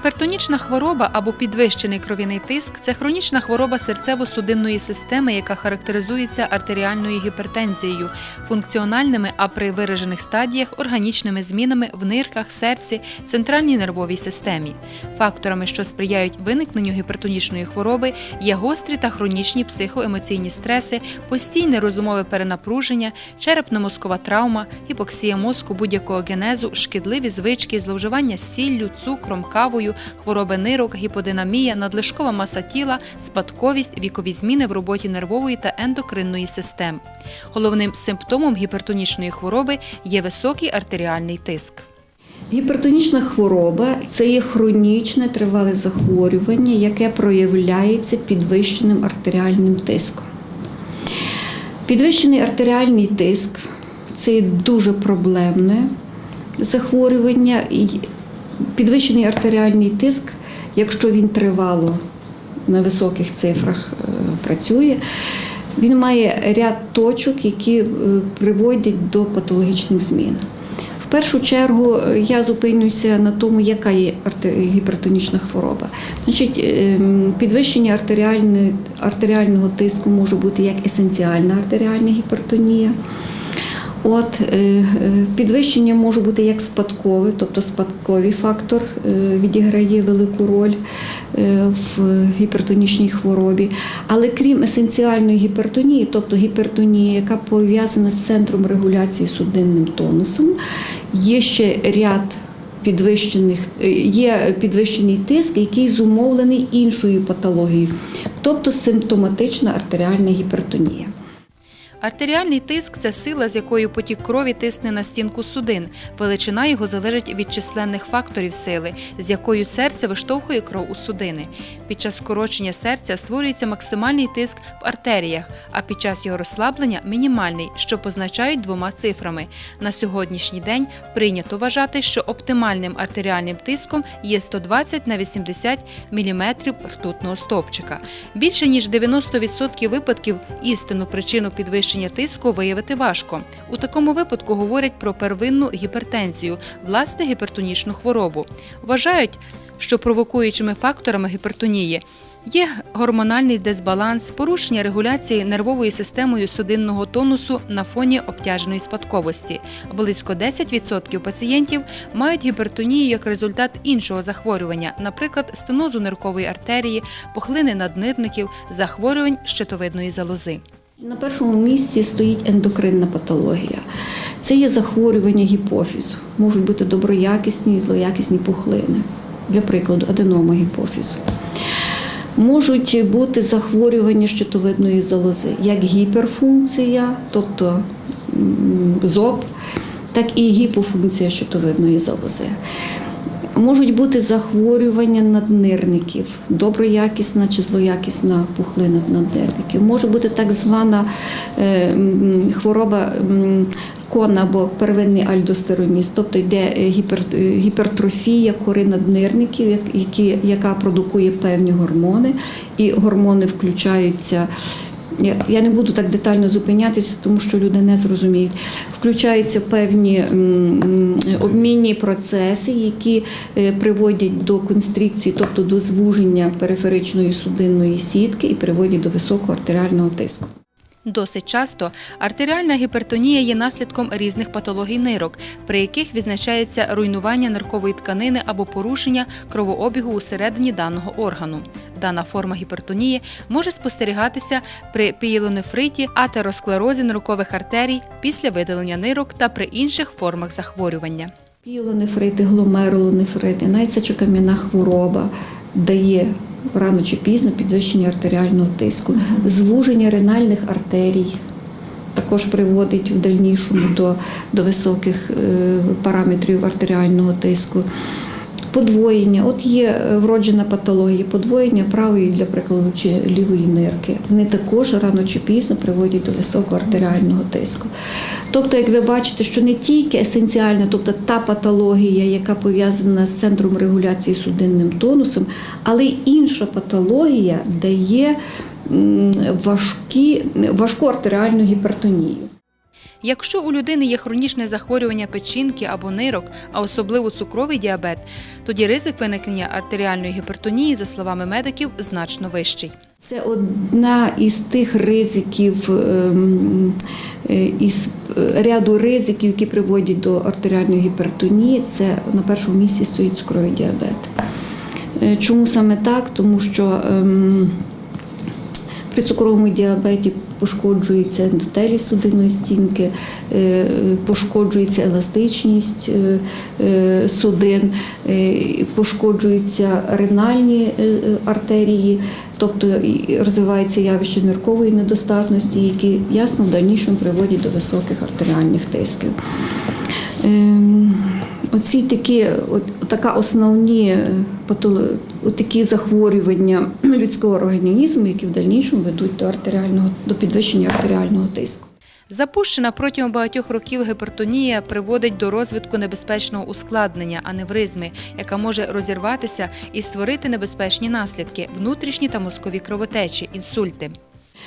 Гіпертонічна хвороба або підвищений кров'яний тиск це хронічна хвороба серцево-судинної системи, яка характеризується артеріальною гіпертензією, функціональними, а при виражених стадіях органічними змінами в нирках, серці, центральній нервовій системі. Факторами, що сприяють виникненню гіпертонічної хвороби, є гострі та хронічні психоемоційні стреси, постійне розумове перенапруження, черепно-мозкова травма, гіпоксія мозку будь-якого генезу, шкідливі звички, зловживання сіллю, цукром, кавою, хвороби нирок, гіподинамія, надлишкова маса тіла, спадковість, вікові зміни в роботі нервової та ендокринної систем. Головним симптомом гіпертонічної хвороби є високий артеріальний тиск. Гіпертонічна хвороба це є хронічне тривале захворювання, яке проявляється підвищеним артеріальним тиском. Підвищений артеріальний тиск це є дуже проблемне захворювання. Підвищений артеріальний тиск, якщо він тривало на високих цифрах е, працює, він має ряд точок, які е, приводять до патологічних змін. В першу чергу е, я зупинюся на тому, яка є гіпертонічна хвороба. Значить, ем, підвищення артеріального тиску може бути як есенціальна артеріальна гіпертонія. От е, е, підвищення може бути як спадкове, тобто спадковий фактор е, відіграє велику роль в гіпертонічній хворобі. Але крім есенціальної гіпертонії, тобто гіпертонії, яка пов'язана з центром регуляції судинним тонусом, є ще ряд підвищених є підвищений тиск, який зумовлений іншою патологією, тобто симптоматична артеріальна гіпертонія. Артеріальний тиск це сила, з якою потік крові тисне на стінку судин. Величина його залежить від численних факторів сили, з якою серце виштовхує кров у судини. Під час скорочення серця створюється максимальний тиск в артеріях, а під час його розслаблення мінімальний, що позначають двома цифрами. На сьогоднішній день прийнято вважати, що оптимальним артеріальним тиском є 120 на 80 мм ртутного стовпчика. Більше ніж 90% випадків істинну причину підвищення тиску виявити важко. У такому випадку говорять про первинну гіпертензію, власне гіпертонічну хворобу. Вважають, що провокуючими факторами гіпертонії Є гормональний дисбаланс, порушення регуляції нервовою системою судинного тонусу на фоні обтяженої спадковості. Близько 10% пацієнтів мають гіпертонію як результат іншого захворювання, наприклад, стенозу ниркової артерії, пухлини наднирників, захворювань щитовидної залози. На першому місці стоїть ендокринна патологія. Це є захворювання гіпофізу. Можуть бути доброякісні і злоякісні пухлини. Для прикладу, аденома гіпофізу. Можуть бути захворювання щитовидної залози, як гіперфункція, тобто м, ЗОП, так і гіпофункція щитовидної залози. Можуть бути захворювання наднирників, доброякісна чи злоякісна пухлина наднирників. Може бути так звана е, хвороба кон або первинний альдостероніст, тобто йде е, е, гіпертрофія кори наднирників, які, яка продукує певні гормони, і гормони включаються. Я, не буду так детально зупинятися, тому що люди не зрозуміють. Включаються певні обмінні процеси, які е, приводять до констрикції, тобто до звуження периферичної судинної сітки і приводять до високого артеріального тиску. Досить часто артеріальна гіпертонія є наслідком різних патологій нирок, при яких відзначається руйнування ниркової тканини або порушення кровообігу усередині даного органу. Дана форма гіпертонії може спостерігатися при пієлонефриті, атеросклерозі ниркових артерій після видалення нирок та при інших формах захворювання. Пілонефрити, гломерулонефрити, навіть сечокам'яна хвороба дає рано чи пізно підвищення артеріального тиску, звуження ренальних артерій. Також приводить в дальнішому до, до високих е, параметрів артеріального тиску. Подвоєння, от є е, вроджена патологія, подвоєння правої, для прикладу, чи лівої нирки. Вони також рано чи пізно приводять до високого артеріального тиску. Тобто, як ви бачите, що не тільки есенціальна, тобто та патологія, яка пов'язана з центром регуляції судинним тонусом, але й інша патологія дає важкі, важку артеріальну гіпертонію. Якщо у людини є хронічне захворювання печінки або нирок, а особливо цукровий діабет, тоді ризик виникнення артеріальної гіпертонії, за словами медиків, значно вищий. Це одна із тих ризиків, ем, е, із е, ряду ризиків, які приводять до артеріальної гіпертонії. Це на першому місці стоїть цукровий діабет. Е, Чому саме так? Тому що ем, при цукровому діабеті пошкоджується ендотелій судинної стінки, е, пошкоджується еластичність е, е, судин, пошкоджуються ренальні артерії, тобто розвивається явище ниркової недостатності, які ясно в дальнішому приводять до високих артеріальних тисків. Оці такі, от, така основні е, от такі захворювання людського організму, які в дальнішому ведуть до артеріального до підвищення артеріального тиску. Запущена протягом багатьох років гіпертонія приводить до розвитку небезпечного ускладнення аневризми, яка може розірватися і створити небезпечні наслідки внутрішні та мозкові кровотечі, інсульти.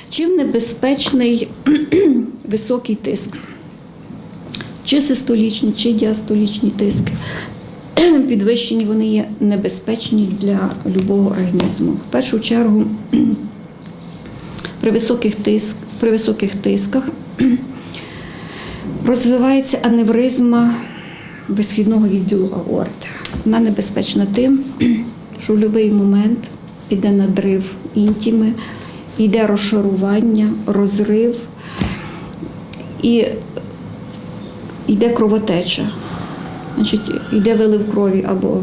Чим небезпечний високий тиск? Чи систолічні, чи діастолічні тиски. Підвищені вони є небезпечні для любого організму. В першу чергу при високих, тиск, при високих тисках розвивається аневризма висхідного відділу аорти. Вона небезпечна тим, що в будь-який момент піде надрив інтіми, йде розшарування, розрив і йде кровотеча. Значить, йде вилив крові або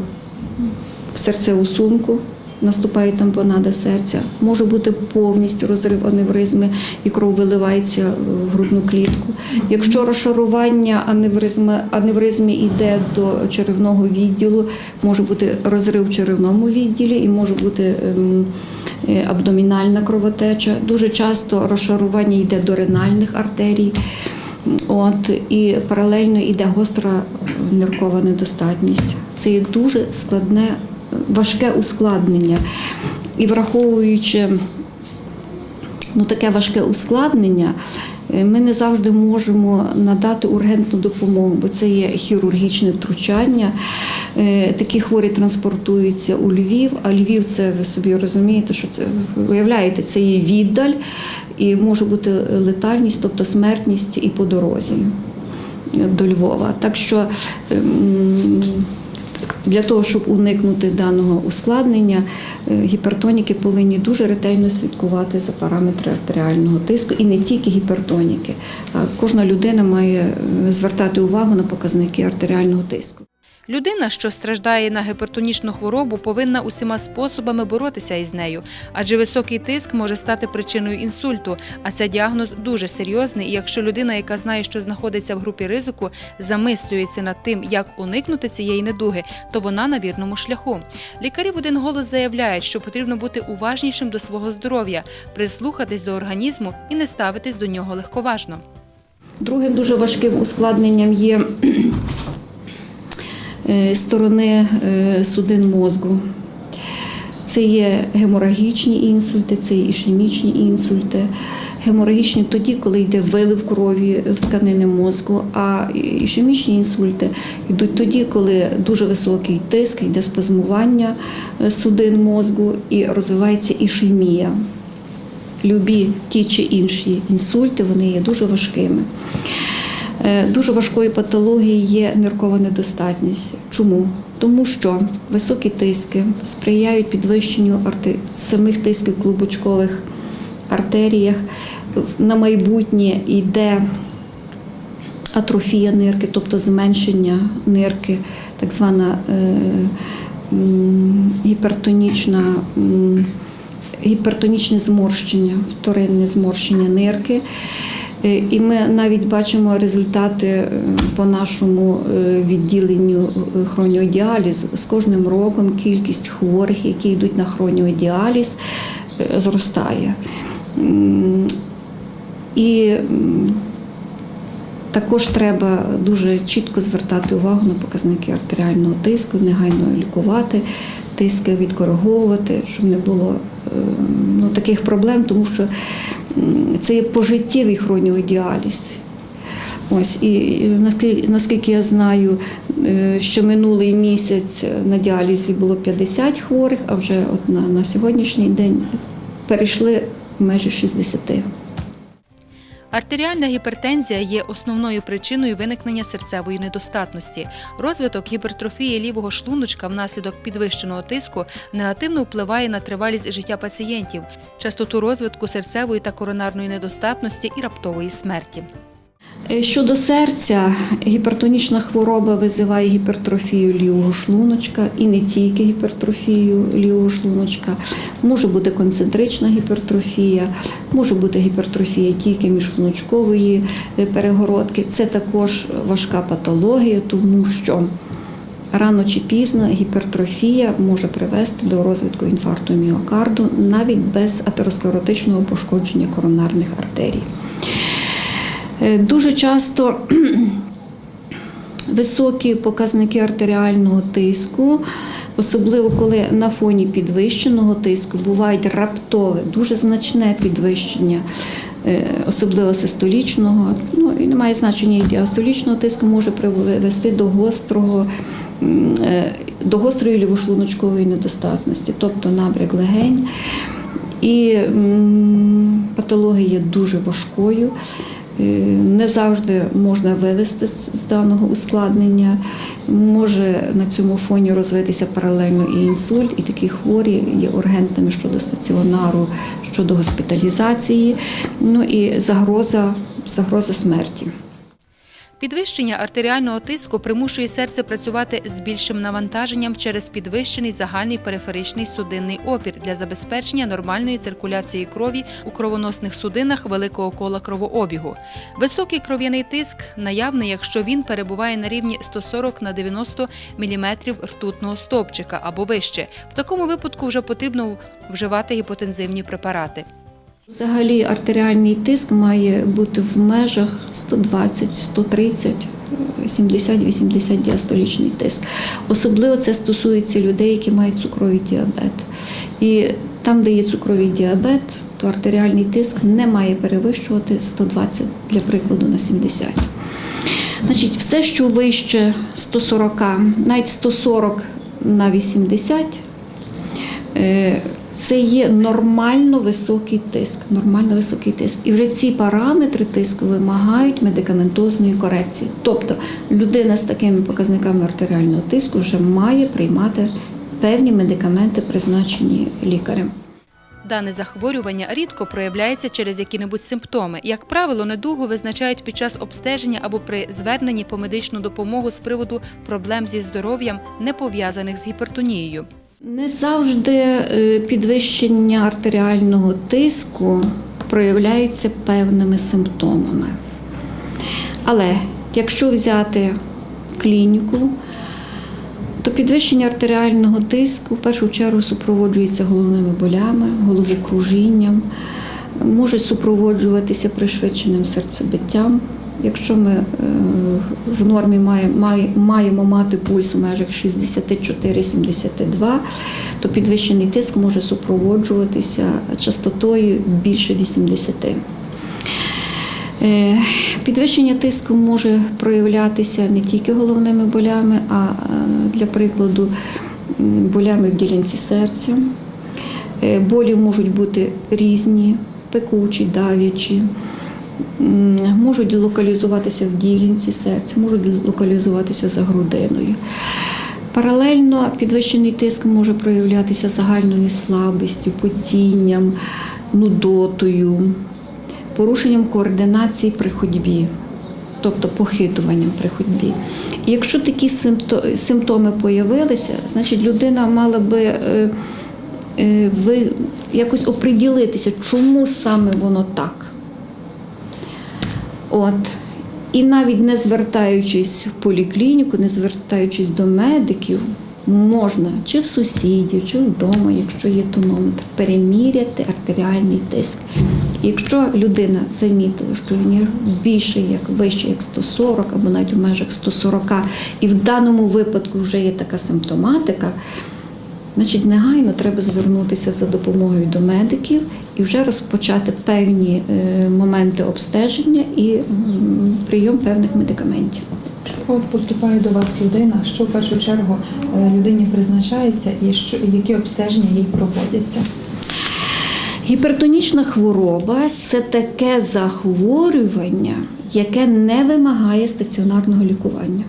в серцеву сумку, наступає тампонада серця. Може бути повністю розрив аневризми і кров виливається в грудну клітку. Якщо розшарування аневризми, аневризмі йде до черевного відділу, може бути розрив в черевному відділі і може бути ем, е, абдомінальна кровотеча. Дуже часто розшарування йде до ренальних артерій. От і паралельно йде гостра ниркова недостатність. Це є дуже складне, важке ускладнення. І враховуючи ну, таке важке ускладнення, е, ми не завжди можемо надати ургентну допомогу, бо це є хірургічне втручання. Е, Такі хворі транспортуються у Львів, а Львів це ви собі розумієте, що це виявляєте, це є віддаль і може бути летальність, тобто смертність і по дорозі до Львова. Так що ем, для того, щоб уникнути даного ускладнення, е, гіпертоніки повинні дуже ретельно слідкувати за параметри артеріального тиску і не тільки гіпертоніки. Кожна людина має е, звертати увагу на показники артеріального тиску. Людина, що страждає на гіпертонічну хворобу, повинна усіма способами боротися із нею, адже високий тиск може стати причиною інсульту. А це діагноз дуже серйозний. І якщо людина, яка знає, що знаходиться в групі ризику, замислюється над тим, як уникнути цієї недуги, то вона на вірному шляху. Лікарі в один голос заявляють, що потрібно бути уважнішим до свого здоров'я, прислухатись до організму і не ставитись до нього легковажно. Другим дуже важким ускладненням є сторони е, судин мозку. Це є геморагічні інсульти, це є ішемічні інсульти. Геморагічні тоді, коли йде вилив крові в тканини мозку, а ішемічні інсульти йдуть тоді, коли дуже високий тиск, йде спазмування е, судин мозку і розвивається ішемія. Любі ті чи інші інсульти, вони є дуже важкими. Е, Дуже важкою патологією є ниркова недостатність. Чому? Тому що високі тиски сприяють підвищенню арте- самих тисків клубочкових артеріях. На майбутнє йде атрофія нирки, тобто зменшення нирки, так звана е, гіпертонічна. Гіпертонічне зморщення, вторинне зморщення нирки. Е, І ми навіть бачимо результати е, по нашому е, відділенню хроніодіалізу. З кожним роком кількість хворих, які йдуть на хроніодіаліз, зростає. І також треба дуже чітко звертати увагу на показники артеріального тиску, негайно лікувати тиски, відкориговувати, щоб не було ну, таких проблем, тому що це є пожиттєвий хроніодіаліз. Ось і наскільки я знаю, е, що минулий місяць на діалізі було 50 хворих, а вже от на, на сьогоднішній день перейшли майже 60. Артеріальна гіпертензія є основною причиною виникнення серцевої недостатності. Розвиток гіпертрофії лівого шлуночка внаслідок підвищеного тиску негативно впливає на тривалість життя пацієнтів, частоту розвитку серцевої та коронарної недостатності і раптової смерті. Е, Щодо серця, гіпертонічна хвороба визиває гіпертрофію лівого шлуночка і не тільки гіпертрофію лівого шлуночка. Може бути концентрична гіпертрофія, може бути гіпертрофія тільки міжшлуночкової е, перегородки. Це також важка патологія, тому що рано чи пізно гіпертрофія може привести до розвитку інфаркту міокарду навіть без атеросклеротичного пошкодження коронарних артерій. Е, Дуже часто високі показники артеріального тиску, особливо коли на фоні підвищеного тиску бувають раптове, дуже значне підвищення, е, особливо систолічного, ну і немає значення і діастолічного тиску, може привести до гострого. е, До гострої лівошлуночкової недостатності, тобто набряк легень. І м, патологія дуже важкою. Е, Не завжди можна вивести з даного ускладнення. Може на цьому фоні розвитися паралельно і інсульт, і такі хворі є ургентними щодо стаціонару, щодо госпіталізації, ну і загроза, загроза смерті. Підвищення артеріального тиску примушує серце працювати з більшим навантаженням через підвищений загальний периферичний судинний опір для забезпечення нормальної циркуляції крові у кровоносних судинах великого кола кровообігу. Високий кров'яний тиск наявний, якщо він перебуває на рівні 140 на 90 мм ртутного стовпчика або вище. В такому випадку вже потрібно вживати гіпотензивні препарати. Взагалі артеріальний тиск має бути в межах 120, 130, 70-80 діастолічний тиск. Особливо це стосується людей, які мають цукровий діабет. І там, де є цукровий діабет, то артеріальний тиск не має перевищувати 120, для прикладу, на 70. Значить, все, що вище 140, навіть 140 на 80, е, це є нормально високий тиск. Нормально високий тиск. І вже ці параметри тиску вимагають медикаментозної корекції. Тобто людина з такими показниками артеріального тиску вже має приймати певні медикаменти, призначені лікарем. Дане захворювання рідко проявляється через які-небудь симптоми. Як правило, недугу визначають під час обстеження або при зверненні по медичну допомогу з приводу проблем зі здоров'ям, не пов'язаних з гіпертонією. Не завжди е, підвищення артеріального тиску проявляється певними симптомами. Але якщо взяти клініку, то підвищення артеріального тиску в першу чергу супроводжується головними болями, головокружінням, може супроводжуватися пришвидшеним серцебиттям. Якщо ми е, в нормі маємо, мати пульс у межах 64-72, то підвищений тиск може супроводжуватися частотою більше 80. Е, Підвищення тиску може проявлятися не тільки головними болями, а е, для прикладу болями в ділянці серця. Болі можуть бути різні, пекучі, дав'ячі, можуть локалізуватися в ділянці серця, можуть локалізуватися за грудиною. Паралельно підвищений тиск може проявлятися загальною слабістю, потінням, нудотою, порушенням координації при ходьбі, тобто похитуванням при ходьбі. І якщо такі симптоми появилися, значить людина мала би е, е, ви якось оприділитися, чому саме воно так. От. І навіть не звертаючись в поліклініку, не звертаючись до медиків, можна чи в сусідів, чи вдома, якщо є тонометр, переміряти артеріальний тиск. Якщо людина замітила, що він більше, як вище, як 140, або навіть у межах 140, і в даному випадку вже є така симптоматика, Значить, негайно треба звернутися за допомогою до медиків і вже розпочати певні е, моменти обстеження і прийом певних медикаментів. От поступає до вас людина, що в першу чергу е, людині призначається і що і які обстеження їй проводяться. Гіпертонічна хвороба це таке захворювання, яке не вимагає стаціонарного лікування.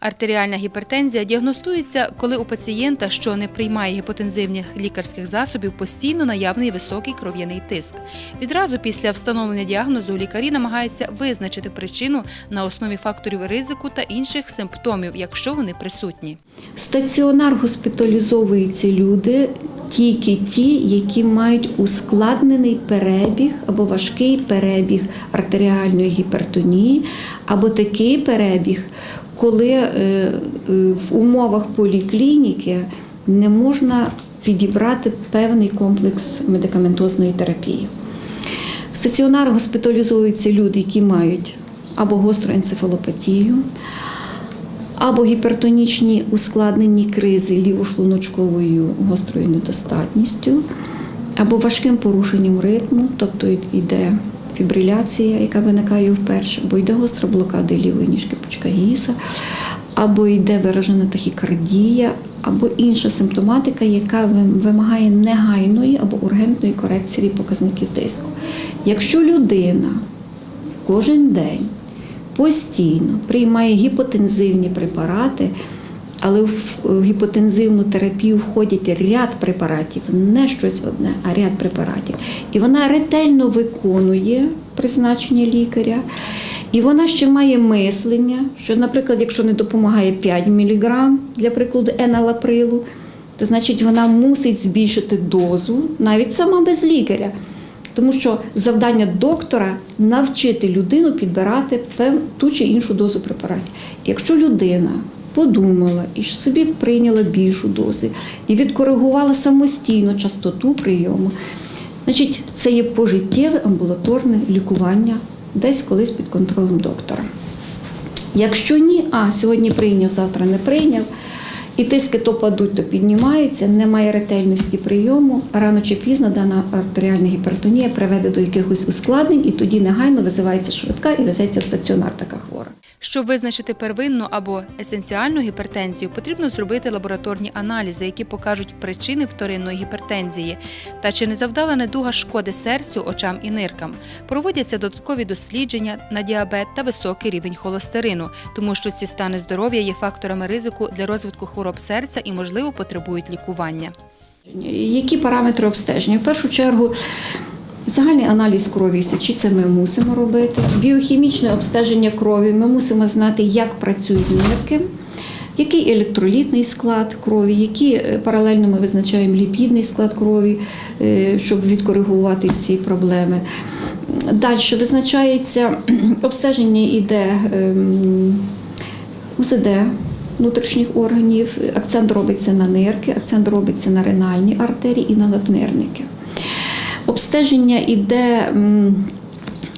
Артеріальна гіпертензія діагностується, коли у пацієнта, що не приймає гіпотензивних лікарських засобів, постійно наявний високий кров'яний тиск. Відразу після встановлення діагнозу лікарі намагаються визначити причину на основі факторів ризику та інших симптомів, якщо вони присутні. Стаціонар госпіталізовуються люди тільки ті, які мають ускладнений перебіг або важкий перебіг артеріальної гіпертонії, або такий перебіг, коли е, е, в умовах поліклініки не можна підібрати певний комплекс медикаментозної терапії. В стаціонар госпіталізуються люди, які мають або гостру енцефалопатію, або гіпертонічні ускладнені кризи лівошлуночковою гострою недостатністю, або важким порушенням ритму, тобто йде фібриляція, яка виникає вперше, або йде гостра блокада лівої ніжки пучка гіса, або йде виражена тахікардія, або інша симптоматика, яка вимагає негайної або ургентної корекції показників тиску. Якщо людина кожен день постійно приймає гіпотензивні препарати, але в гіпотензивну терапію входять ряд препаратів, не щось одне, а ряд препаратів. І вона ретельно виконує призначення лікаря. І вона ще має мислення, що, наприклад, якщо не допомагає 5 мг, для прикладу еналаприлу, то значить вона мусить збільшити дозу навіть сама без лікаря. Тому що завдання доктора навчити людину підбирати ту чи іншу дозу препаратів. Якщо людина подумала і собі прийняла більшу дозу і відкоригувала самостійно частоту прийому, значить це є пожиттєве амбулаторне лікування десь колись під контролем доктора. Якщо ні, а сьогодні прийняв, завтра не прийняв, і тиски то падуть, то піднімаються, немає ретельності прийому, рано чи пізно дана артеріальна гіпертонія приведе до якихось ускладнень, і тоді негайно визивається швидка і везеться в стаціонар така хвора. Щоб визначити первинну або есенціальну гіпертензію, потрібно зробити лабораторні аналізи, які покажуть причини вторинної гіпертензії та чи не завдала недуга шкоди серцю, очам і ниркам. Проводяться додаткові дослідження на діабет та високий рівень холестерину, тому що ці стани здоров'я є факторами ризику для розвитку хвороб серця і, можливо, потребують лікування. Які параметри обстеження? В першу чергу. Загальний аналіз крові і це ми мусимо робити. Біохімічне обстеження крові ми мусимо знати, як працюють нирки, який електролітний склад крові, які е, паралельно ми визначаємо ліпідний склад крові, е, щоб відкоригувати ці проблеми. Далі визначається обстеження іде ем, УЗД внутрішніх органів, акцент робиться на нирки, акцент робиться на ренальні артерії і на наднирники. Обстеження йде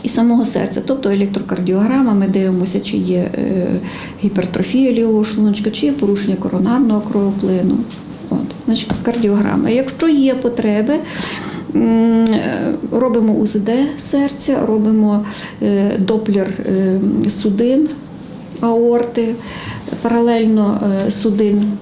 і самого серця, тобто електрокардіограма, ми дивимося, чи є е, гіпертрофія лівого шлуночка, чи є порушення коронарного кровоплину. От, значить, кардіограма. Якщо є потреби, е, робимо УЗД серця, робимо е, доплер судин, аорти, паралельно е, судин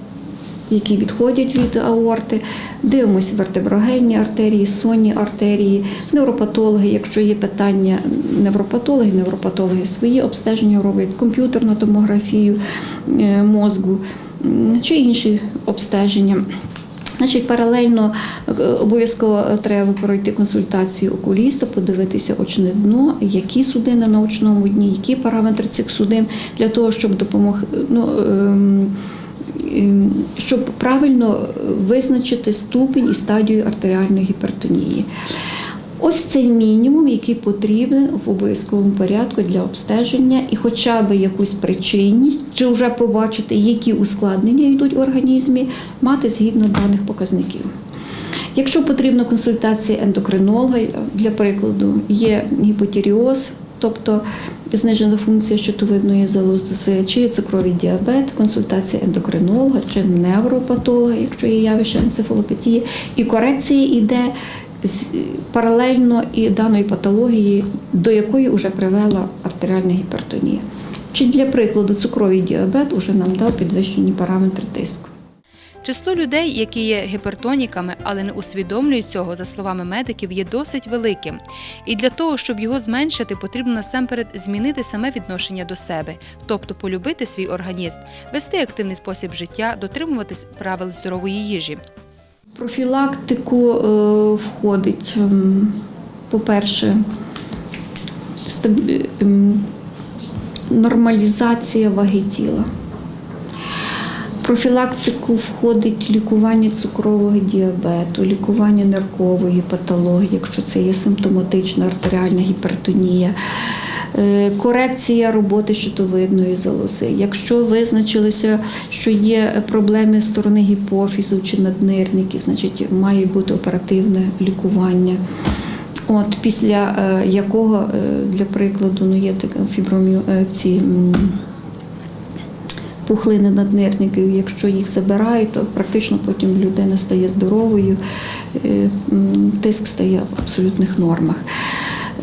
які відходять від аорти, дивимося вертеброгенні артерії, сонні артерії, невропатологи. Якщо є питання невропатологи, невропатологи свої обстеження роблять, комп'ютерну томографію е, мозку чи інші обстеження. Значить, паралельно е, обов'язково треба пройти консультацію окуліста, подивитися очне дно, які судини на очному дні, які параметри цих судин для того, щоб допомог, ну, ем, ем, щоб правильно визначити ступінь і стадію артеріальної гіпертонії. Ось цей мінімум, який потрібен в обов'язковому порядку для обстеження, і хоча б якусь причинність, чи вже побачити, які ускладнення йдуть в організмі, мати згідно даних показників. Якщо потрібна консультація ендокринолога, для прикладу, є гіпотіріоз тобто знижена функція щитовидної залози, чи є цукровий діабет, консультація ендокринолога чи невропатолога, якщо є явище енцефалопатії, і корекція йде паралельно і даної патології, до якої вже привела артеріальна гіпертонія. Чи для прикладу цукровий діабет уже нам дав підвищені параметри тиску. Число людей, які є гіпертоніками, але не усвідомлюють цього, за словами медиків, є досить великим. І для того, щоб його зменшити, потрібно насамперед змінити саме відношення до себе, тобто полюбити свій організм, вести активний спосіб життя, дотримуватись правил здорової їжі. Профілактику е, входить, ем, по-перше, ем, нормалізація ваги тіла. Профілактику входить лікування цукрового діабету, лікування ниркової патології, якщо це є симптоматична артеріальна гіпертонія, корекція роботи щитовидної залози. Якщо визначилося, що є проблеми сторони гіпофізу чи наднирників, значить має бути оперативне лікування. От після е, якого, е, для прикладу, ну є така фібромі е, ці. пухлини наднирників, якщо їх забирають, то практично потім людина стає здоровою, е, тиск стає в абсолютних нормах.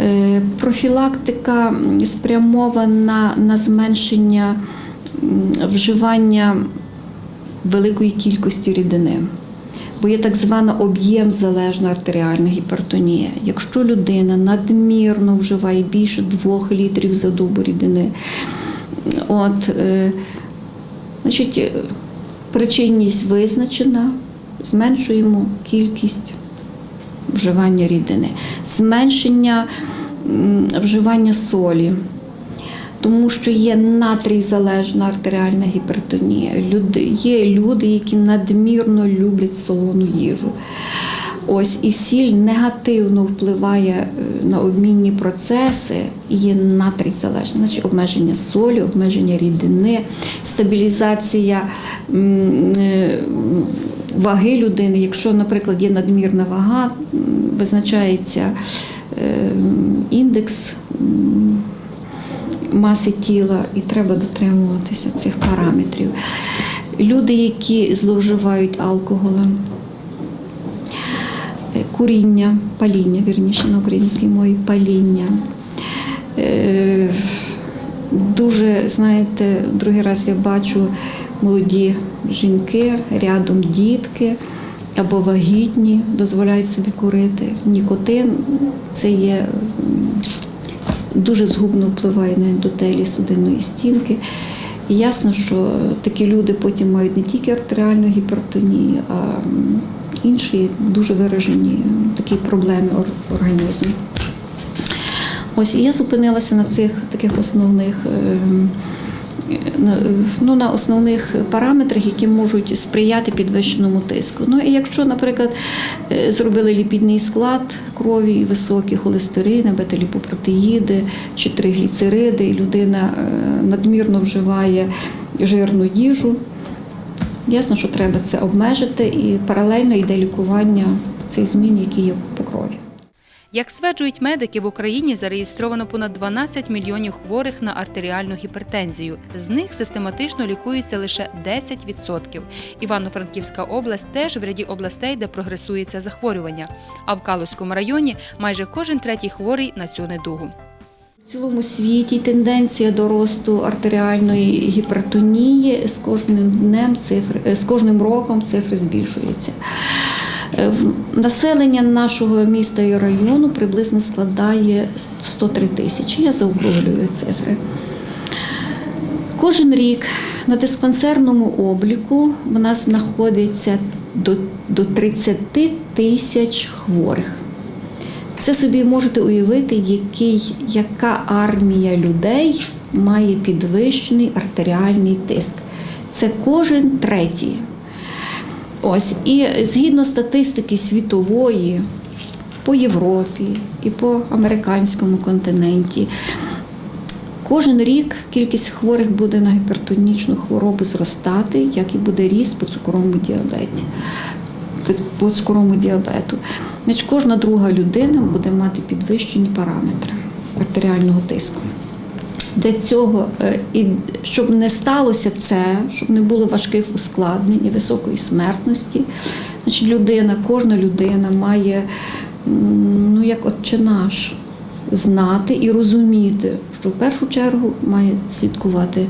Е, Профілактика спрямована на зменшення вживання великої кількості рідини. Бо є так звана об'єм залежна артеріальна гіпертонія. Якщо людина надмірно вживає більше 2 літрів за добу рідини, от, е, значить, е, причинність визначена, зменшуємо кількість вживання рідини, зменшення вживання солі. Тому що є натрій залежна артеріальна гіпертонія. Люди, є люди, які надмірно люблять солону їжу. Ось і сіль негативно впливає е, на обмінні процеси і є натрій залежна, значить обмеження солі, обмеження рідини, стабілізація е, ваги людини. Якщо, наприклад, є надмірна вага, визначається е, індекс. маси тіла, і треба дотримуватися цих параметрів. Люди, які зловживають алкоголем, куріння, паління, вірніше на українській мові паління. Е, Дуже, знаєте, другий раз я бачу молоді жінки, рядом дітки або вагітні, дозволяють собі курити. Нікотин це є дуже згубно впливає на ендотелі судинної стінки. І ясно, що такі люди потім мають не тільки артеріальну гіпертонію, а інші дуже виражені такі проблеми ор- в організмі. Ось і я зупинилася на цих таких основних. ем, Ну, на основних параметрах, які можуть сприяти підвищеному тиску. Ну і якщо, наприклад, е, зробили ліпідний склад крові, високі холестерини, бета-ліпопротеїди чи тригліцериди, і людина е, надмірно вживає жирну їжу, ясно, що треба це обмежити, і паралельно йде лікування цих змін, які є по крові. Як стверджують медики, в Україні зареєстровано понад 12 мільйонів хворих на артеріальну гіпертензію. З них систематично лікується лише 10%. Івано-Франківська область теж в ряді областей, де прогресує це захворювання. А в Калузькому районі майже кожен третій хворий на цю недугу. Цілому світі тенденція до росту артеріальної гіпертонії з кожним днем цифри е, з кожним роком цифри збільшуються. Е, Населення нашого міста і району приблизно складає 103 тисячі. Я заокруглюю цифри. Кожен рік на диспансерному обліку в нас знаходиться до 30 тисяч хворих. Це собі можете уявити, який, яка армія людей має підвищений артеріальний тиск. Це кожен третій. Ось, і згідно статистики світової, по Європі і по американському континенті, кожен рік кількість хворих буде на гіпертонічну хворобу зростати, як і буде ріст по цукровому діабеті. По цукровому діабету. Значить, кожна друга людина буде мати підвищені параметри. артеріального тиску. Для цього, е, і щоб не сталося це, щоб не було важких ускладнень і високої смертності, значить людина, кожна людина має, ну як отче наш, знати і розуміти, що в першу чергу має слідкувати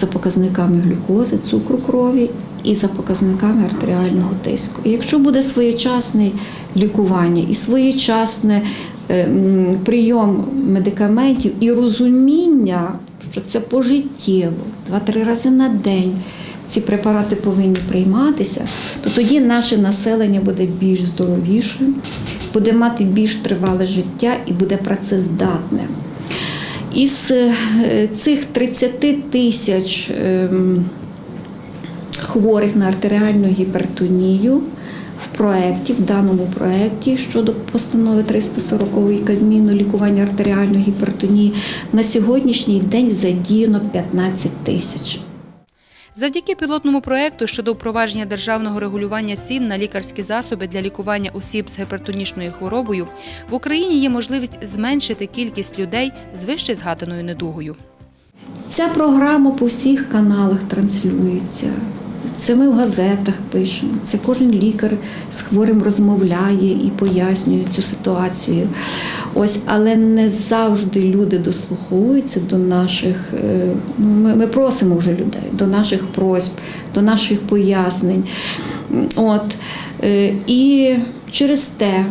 за показниками глюкози, цукру крові і за показниками артеріального тиску. І якщо буде своєчасне лікування і своєчасне е, прийом медикаментів і розуміння, що це пожиттєво, два-три рази на день. Ці препарати повинні прийматися, то тоді наше населення буде більш здоровішим, буде мати більш тривале життя і буде працездатне. Із е, цих 30 тисяч ем, хворих на артеріальну гіпертонію в проєкті, в даному проєкті щодо постанови 340 Кабміну лікування артеріальної гіпертонії на сьогоднішній день задіяно 15 тисяч. Завдяки пілотному проекту щодо впровадження державного регулювання цін на лікарські засоби для лікування осіб з гіпертонічною хворобою в Україні є можливість зменшити кількість людей з вище згаданою недугою. Ця програма по всіх каналах транслюється. Це ми в газетах пишемо. Це кожен лікар з хворим розмовляє і пояснює цю ситуацію. Ось, але не завжди люди дослуховуються до наших. е, Ну, ми, ми просимо вже людей до наших просьб, до наших пояснень. От, е, і через те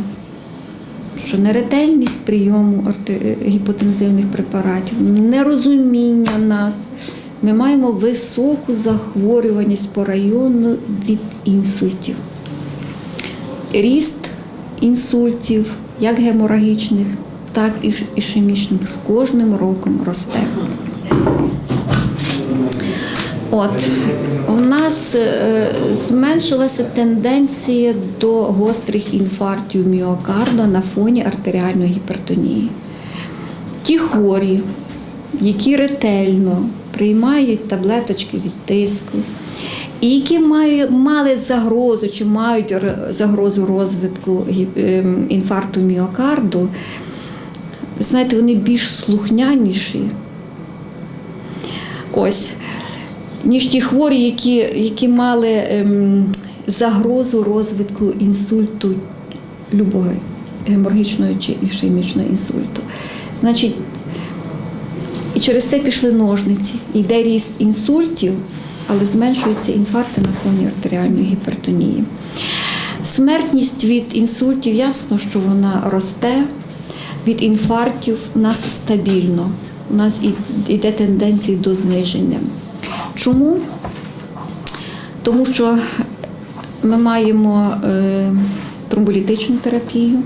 що неретельність прийому гіпотензивних препаратів, нерозуміння нас. Ми маємо високу захворюваність по району від інсультів. Ріст інсультів, як геморагічних, так і іш- ішемічних, з кожним роком росте. От у нас е, зменшилася тенденція до гострих інфарктів міокарду на фоні артеріальної гіпертонії. Ті хворі, які ретельно приймають таблеточки від тиску, і які має- мали загрозу чи мають загрозу розвитку ем, інфаркту міокарду, знаєте, вони більш слухняніші. Ось ніж ті хворі, які, які мали ем, загрозу розвитку інсульту любого геморгічного чи ішемічного інсульту. Значить, і через це пішли ножниці. Йде ріст інсультів, але зменшуються інфаркти на фоні артеріальної гіпертонії. Смертність від інсультів, ясно, що вона росте. Від інфарктів у нас стабільно. У нас йде тенденції до зниження. Чому? Тому що ми маємо е, тромболітичну терапію,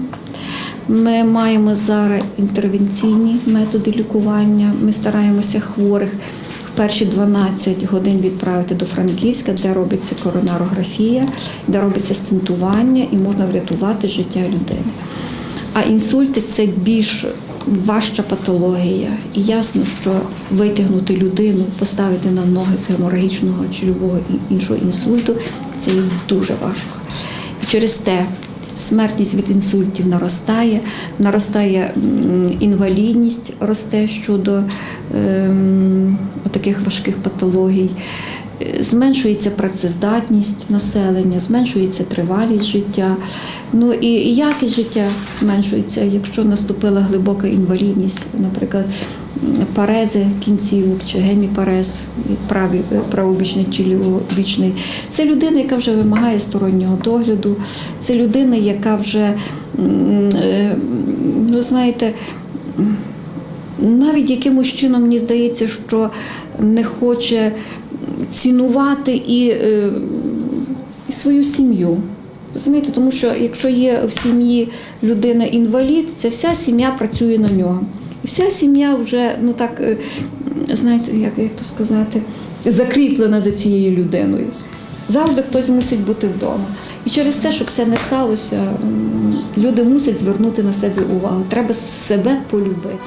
ми маємо зараз інтервенційні методи лікування. Ми стараємося хворих перші 12 годин відправити до Франківська, де робиться коронарографія, де робиться стентування і можна врятувати життя людини. А інсульти це більш важча патологія. І ясно, що витягнути людину, поставити на ноги з геморагічного чи любого іншого інсульту це дуже важко. І через те смертність від інсультів наростає, наростає інвалідність, росте щодо е, таких важких патологій. Зменшується працездатність населення, зменшується тривалість життя. Ну і якість життя зменшується, якщо наступила глибока інвалідність, наприклад, парези кінцівок чи геміпарез, правий, правобічний чи лівобічний. Це людина, яка вже вимагає стороннього догляду, це людина, яка вже, е, ну знаєте, навіть якимось чином мені здається, що не хоче цінувати і, е, і свою сім'ю. Розумієте, тому що якщо є в сім'ї людина інвалід, це вся сім'я працює на нього. І вся сім'я вже, ну так, е, знаєте, як, як то сказати, закріплена за цією людиною. Завжди хтось мусить бути вдома. І через те, щоб це не сталося, люди мусять звернути на себе увагу. Треба себе полюбити.